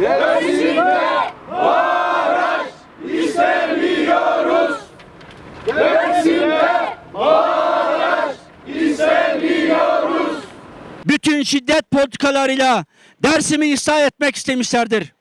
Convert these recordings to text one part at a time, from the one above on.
Dersim'de baraj istemiyoruz. Dersim'de baraj istemiyoruz. bütün şiddet politikalarıyla Dersim'i ıslah etmek istemişlerdir.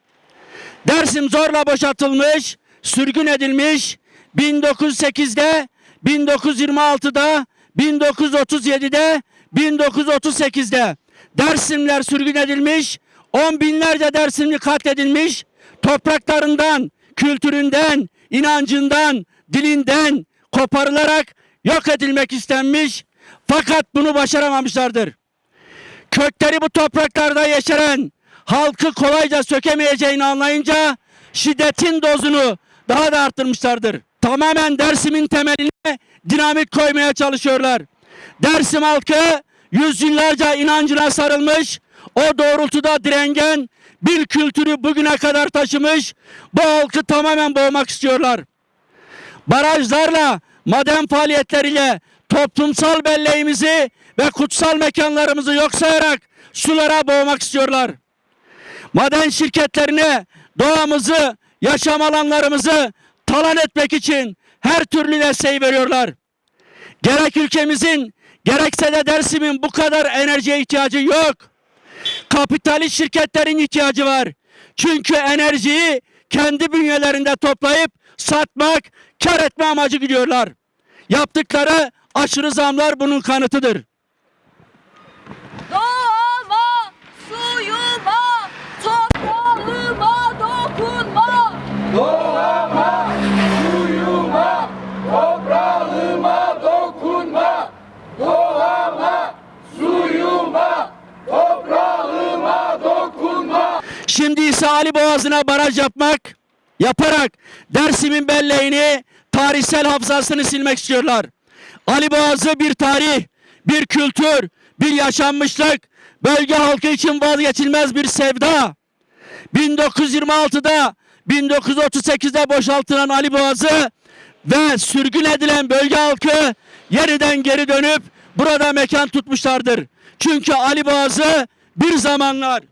Dersim zorla boşaltılmış, sürgün edilmiş, 1908'de, 1926'da, 1937'de, 1938'de Dersimler sürgün edilmiş, on binlerce Dersimli katledilmiş, topraklarından, kültüründen, inancından, dilinden koparılarak yok edilmek istenmiş fakat bunu başaramamışlardır kökleri bu topraklarda yeşeren halkı kolayca sökemeyeceğini anlayınca şiddetin dozunu daha da arttırmışlardır. Tamamen Dersim'in temeline dinamit koymaya çalışıyorlar. Dersim halkı yüzyıllarca inancına sarılmış, o doğrultuda direngen bir kültürü bugüne kadar taşımış, bu halkı tamamen boğmak istiyorlar barajlarla, maden faaliyetleriyle toplumsal belleğimizi ve kutsal mekanlarımızı yok sayarak sulara boğmak istiyorlar. Maden şirketlerine doğamızı, yaşam alanlarımızı talan etmek için her türlü desteği veriyorlar. Gerek ülkemizin gerekse de Dersim'in bu kadar enerjiye ihtiyacı yok. Kapitalist şirketlerin ihtiyacı var. Çünkü enerjiyi kendi bünyelerinde toplayıp satmak, kar etme amacı gidiyorlar. Yaptıkları aşırı zamlar bunun kanıtıdır. Doğama, suyuma, toprağıma dokunma. Doğama, suyuma, toprağıma dokunma. Doğama, suyuma, toprağıma dokunma. İse Ali Boğazı'na baraj yapmak, yaparak Dersim'in belleğini, tarihsel hafızasını silmek istiyorlar. Ali Boğazı bir tarih, bir kültür, bir yaşanmışlık, bölge halkı için vazgeçilmez bir sevda. 1926'da 1938'de boşaltılan Ali Boğazı ve sürgün edilen bölge halkı yeniden geri dönüp burada mekan tutmuşlardır. Çünkü Ali Boğazı bir zamanlar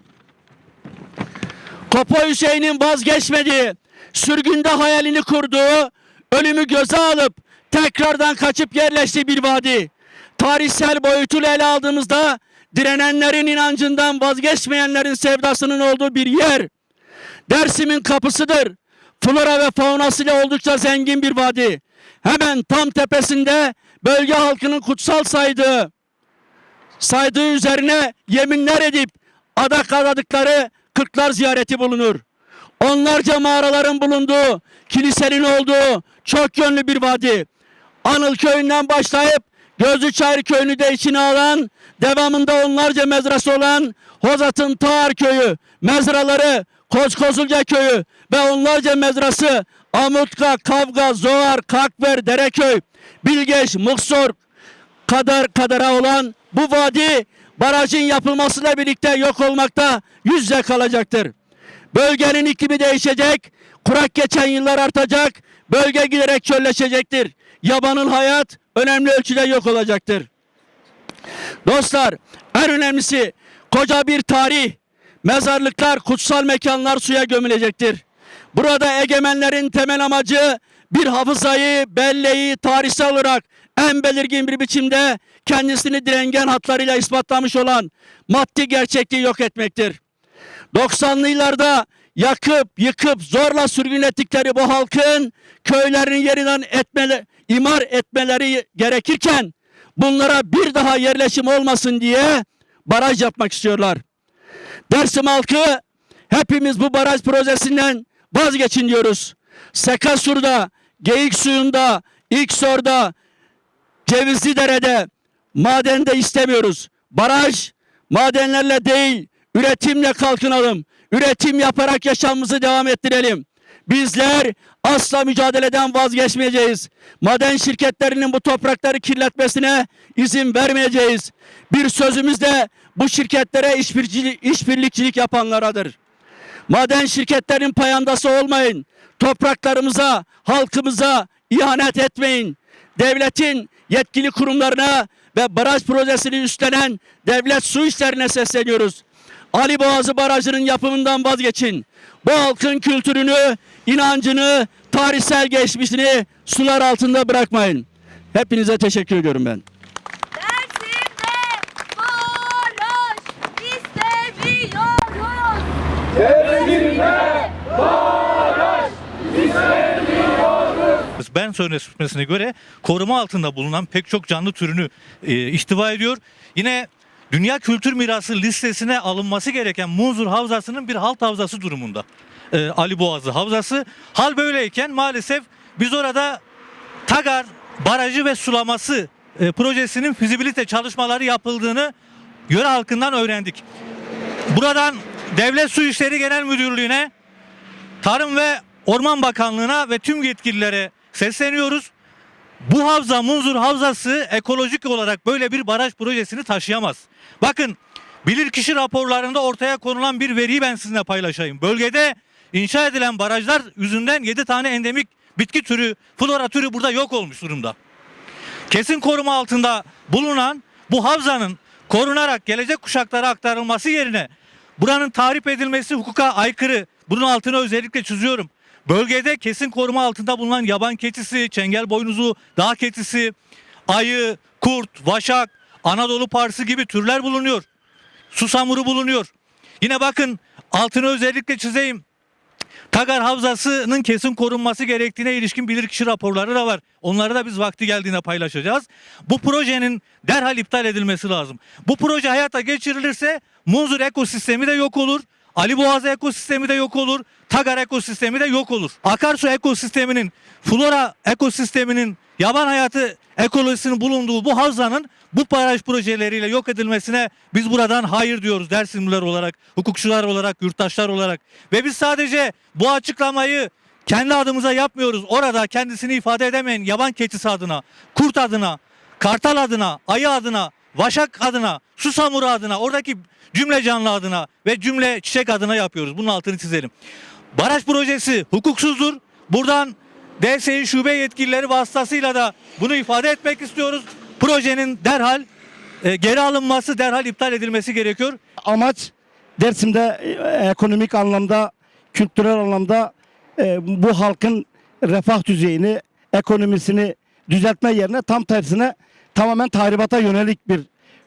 Kopo Hüseyin'in vazgeçmediği, sürgünde hayalini kurduğu, ölümü göze alıp tekrardan kaçıp yerleştiği bir vadi. Tarihsel boyutuyla ele aldığımızda direnenlerin inancından vazgeçmeyenlerin sevdasının olduğu bir yer. Dersim'in kapısıdır. Flora ve faunasıyla oldukça zengin bir vadi. Hemen tam tepesinde bölge halkının kutsal saydığı, saydığı üzerine yeminler edip adak adadıkları kırklar ziyareti bulunur. Onlarca mağaraların bulunduğu, kilisenin olduğu çok yönlü bir vadi. Anıl köyünden başlayıp Gözlüçayır köyünü de içine alan, devamında onlarca mezrası olan Hozat'ın Tağar köyü, mezraları, Kozkozulca köyü ve onlarca mezrası Amutka, Kavga, Zoğar, Kakver, Dereköy, Bilgeç, Muksor, kadar kadara olan bu vadi barajın yapılmasıyla birlikte yok olmakta yüzle kalacaktır. Bölgenin iklimi değişecek, kurak geçen yıllar artacak, bölge giderek çölleşecektir. Yabanıl hayat önemli ölçüde yok olacaktır. Dostlar en önemlisi koca bir tarih, mezarlıklar, kutsal mekanlar suya gömülecektir. Burada egemenlerin temel amacı bir hafızayı, belleği tarihsel olarak en belirgin bir biçimde kendisini direngen hatlarıyla ispatlamış olan maddi gerçekliği yok etmektir. 90'lı yıllarda yakıp yıkıp zorla sürgün ettikleri bu halkın köylerini yeniden etmeli, imar etmeleri gerekirken bunlara bir daha yerleşim olmasın diye baraj yapmak istiyorlar. Dersim halkı hepimiz bu baraj projesinden vazgeçin diyoruz. Sekasur'da, Geyik Suyu'nda, İksor'da, Cevizli Dere'de madende istemiyoruz. Baraj madenlerle değil, üretimle kalkınalım. Üretim yaparak yaşamımızı devam ettirelim. Bizler asla mücadeleden vazgeçmeyeceğiz. Maden şirketlerinin bu toprakları kirletmesine izin vermeyeceğiz. Bir sözümüz de bu şirketlere işbirlikçilik yapanlaradır. Maden şirketlerin payandası olmayın. Topraklarımıza, halkımıza ihanet etmeyin. Devletin yetkili kurumlarına ve baraj projesini üstlenen devlet su işlerine sesleniyoruz. Ali Boğazı Barajı'nın yapımından vazgeçin. Bu halkın kültürünü, inancını, tarihsel geçmişini sular altında bırakmayın. Hepinize teşekkür ediyorum ben. Dersimde baraj istemiyoruz. Dersimde Ben sözleşmesine göre koruma altında bulunan pek çok canlı türünü e, ihtiva ediyor. Yine Dünya Kültür Mirası listesine alınması gereken Munzur Havzası'nın bir halt havzası durumunda. E, Ali Boğazı Havzası. Hal böyleyken maalesef biz orada Tagar Barajı ve Sulaması e, projesinin fizibilite çalışmaları yapıldığını yöre halkından öğrendik. Buradan Devlet Su İşleri Genel Müdürlüğü'ne Tarım ve Orman Bakanlığı'na ve tüm yetkililere sesleniyoruz. Bu havza Munzur Havzası ekolojik olarak böyle bir baraj projesini taşıyamaz. Bakın bilirkişi raporlarında ortaya konulan bir veriyi ben sizinle paylaşayım. Bölgede inşa edilen barajlar yüzünden 7 tane endemik bitki türü, flora türü burada yok olmuş durumda. Kesin koruma altında bulunan bu havzanın korunarak gelecek kuşaklara aktarılması yerine buranın tahrip edilmesi hukuka aykırı. Bunun altını özellikle çiziyorum. Bölgede kesin koruma altında bulunan yaban keçisi, çengel boynuzu, dağ keçisi, ayı, kurt, vaşak, Anadolu parsı gibi türler bulunuyor. Susamuru bulunuyor. Yine bakın altını özellikle çizeyim. Tagar Havzası'nın kesin korunması gerektiğine ilişkin bilirkişi raporları da var. Onları da biz vakti geldiğinde paylaşacağız. Bu projenin derhal iptal edilmesi lazım. Bu proje hayata geçirilirse Munzur ekosistemi de yok olur. Ali Boğazı ekosistemi de yok olur. Tagar ekosistemi de yok olur. Akarsu ekosisteminin, flora ekosisteminin, yaban hayatı ekolojisinin bulunduğu bu havzanın bu baraj projeleriyle yok edilmesine biz buradan hayır diyoruz Dersimliler olarak, hukukçular olarak, yurttaşlar olarak. Ve biz sadece bu açıklamayı kendi adımıza yapmıyoruz. Orada kendisini ifade edemeyen yaban keçisi adına, kurt adına, kartal adına, ayı adına, vaşak adına, susamuru adına, oradaki cümle canlı adına ve cümle çiçek adına yapıyoruz. Bunun altını çizelim. Baraj projesi hukuksuzdur. Buradan DSİ şube yetkilileri vasıtasıyla da bunu ifade etmek istiyoruz. Projenin derhal e, geri alınması, derhal iptal edilmesi gerekiyor. amaç Dersim'de e, ekonomik anlamda, kültürel anlamda e, bu halkın refah düzeyini, ekonomisini düzeltme yerine tam tersine tamamen tahribata yönelik bir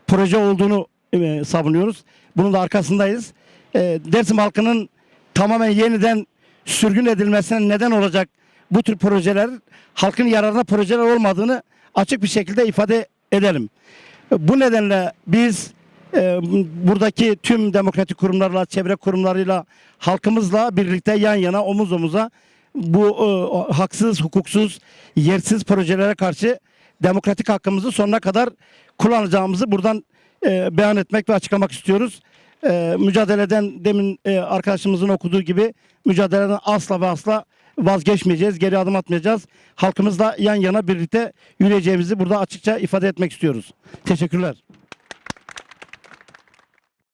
proje olduğunu e, savunuyoruz. Bunun da arkasındayız. E, Dersim halkının tamamen yeniden sürgün edilmesine neden olacak bu tür projeler halkın yararına projeler olmadığını açık bir şekilde ifade edelim. Bu nedenle biz e, buradaki tüm demokratik kurumlarla, çevre kurumlarıyla, halkımızla birlikte yan yana, omuz omuza bu e, haksız, hukuksuz, yersiz projelere karşı demokratik hakkımızı sonuna kadar kullanacağımızı buradan e, beyan etmek ve açıklamak istiyoruz. E, mücadeleden demin e, arkadaşımızın okuduğu gibi mücadeleden asla ve asla vazgeçmeyeceğiz, geri adım atmayacağız. Halkımızla yan yana birlikte yürüyeceğimizi burada açıkça ifade etmek istiyoruz. Teşekkürler.